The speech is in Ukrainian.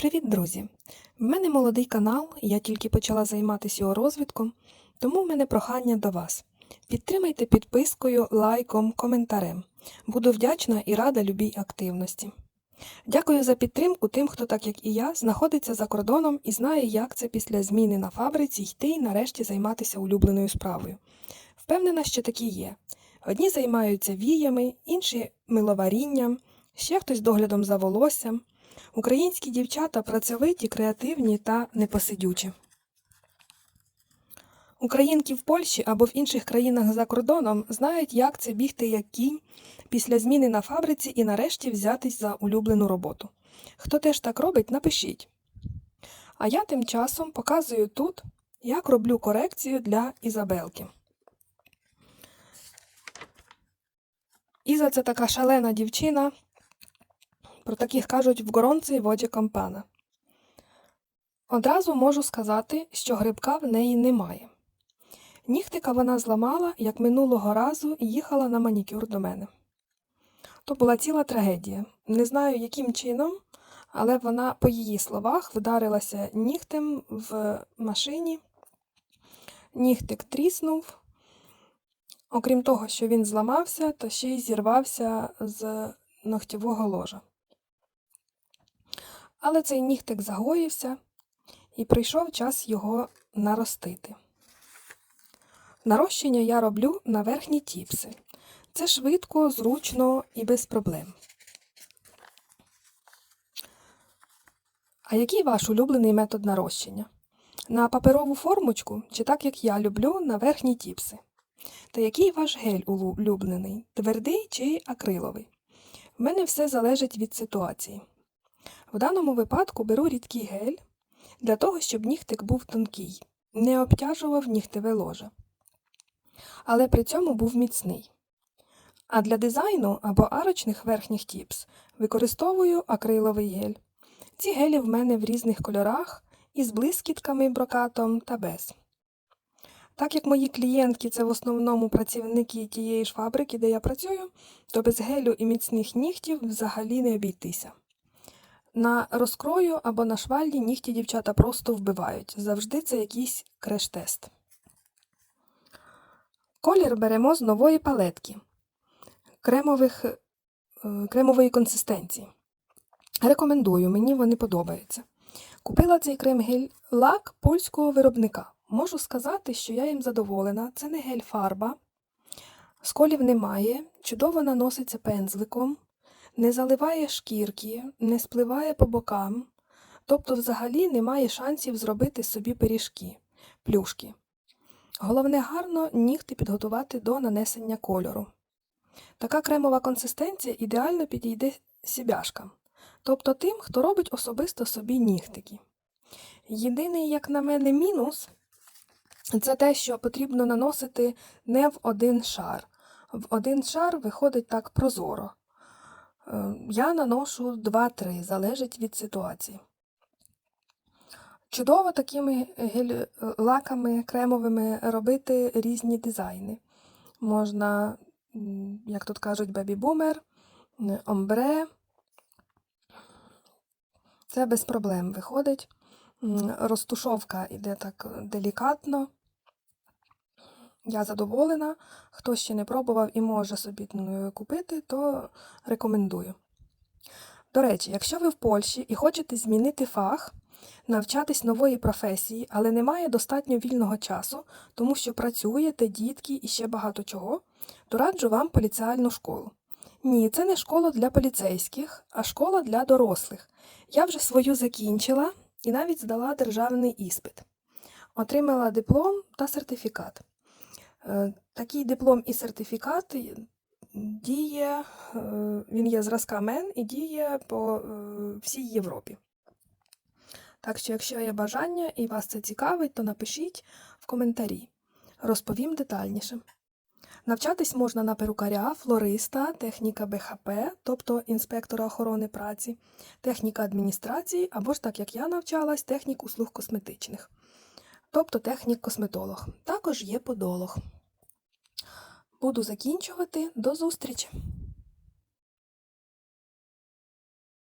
Привіт, друзі! В мене молодий канал, я тільки почала займатися його розвитком, тому в мене прохання до вас. Підтримайте підпискою, лайком, коментарем. Буду вдячна і рада любій активності. Дякую за підтримку тим, хто, так як і я, знаходиться за кордоном і знає, як це після зміни на фабриці йти і нарешті займатися улюбленою справою. Впевнена, що такі є. Одні займаються віями, інші миловарінням, ще хтось доглядом за волоссям. Українські дівчата працьовиті, креативні та непосидючі. Українки в Польщі або в інших країнах за кордоном знають, як це бігти як кінь після зміни на фабриці і нарешті взятись за улюблену роботу. Хто теж так робить, напишіть. А я тим часом показую тут, як роблю корекцію для Ізабелки. Іза це така шалена дівчина. Про таких кажуть в горонцей воді кампана. Одразу можу сказати, що грибка в неї немає. Нігтика вона зламала, як минулого разу їхала на манікюр до мене. То була ціла трагедія. Не знаю, яким чином, але вона, по її словах, вдарилася нігтем в машині. Нігтик тріснув. Окрім того, що він зламався, то ще й зірвався з ногтєвого ложа. Але цей нігтик загоївся, і прийшов час його наростити. Нарощення я роблю на верхні тіпси. Це швидко, зручно і без проблем. А який ваш улюблений метод нарощення? На паперову формочку чи так, як я люблю, на верхні тіпси? Та який ваш гель улюблений? Твердий чи акриловий? В мене все залежить від ситуації. В даному випадку беру рідкий гель для того, щоб нігтик був тонкий, не обтяжував нігтеве ложе, але при цьому був міцний. А для дизайну або арочних верхніх тіпс використовую акриловий гель. Ці гелі в мене в різних кольорах із блискітками, брокатом та без. Так як мої клієнтки це в основному працівники тієї ж фабрики, де я працюю, то без гелю і міцних нігтів взагалі не обійтися. На розкрою або на шваллі нігті дівчата просто вбивають. Завжди це якийсь креш-тест. Колір беремо з нової палетки кремових, е, кремової консистенції. Рекомендую, мені вони подобаються. Купила цей крем-гель-лак польського виробника. Можу сказати, що я їм задоволена. Це не гель-фарба, сколів немає, чудово наноситься пензликом не заливає шкірки, не спливає по бокам, тобто взагалі немає шансів зробити собі пиріжки, плюшки. Головне гарно нігти підготувати до нанесення кольору. Така кремова консистенція ідеально підійде сібяшкам, тобто тим, хто робить особисто собі нігтики. Єдиний, як на мене, мінус це те, що потрібно наносити не в один шар. В один шар виходить так прозоро. Е, я наношу 2-3, залежить від ситуації. Чудово такими лаками кремовими робити різні дизайни. Можна, як тут кажуть, бебі-бумер, омбре. Це без проблем виходить. Розтушовка йде так делікатно. Я задоволена. Хто ще не пробував і може собі купити, то рекомендую. До речі, якщо ви в Польщі і хочете змінити фах, навчатись нової професії, але немає достатньо вільного часу, тому що працюєте, дітки і ще багато чого, то раджу вам поліціальну школу. Ні, це не школа для поліцейських, а школа для дорослих. Я вже свою закінчила і навіть здала державний іспит. Отримала диплом та сертифікат. Е, такий диплом і сертифікат діє, е, він є зразка МЕН і діє по е, всій Європі. Так що, якщо є бажання і вас це цікавить, то напишіть в коментарі. Розповім детальніше. Навчатись можна на перукаря, флориста, техніка БХП, тобто інспектора охорони праці, техніка адміністрації або ж так як я навчалась, технік услуг косметичних тобто технік-косметолог. Також є подолог. Буду закінчувати. До зустрічі!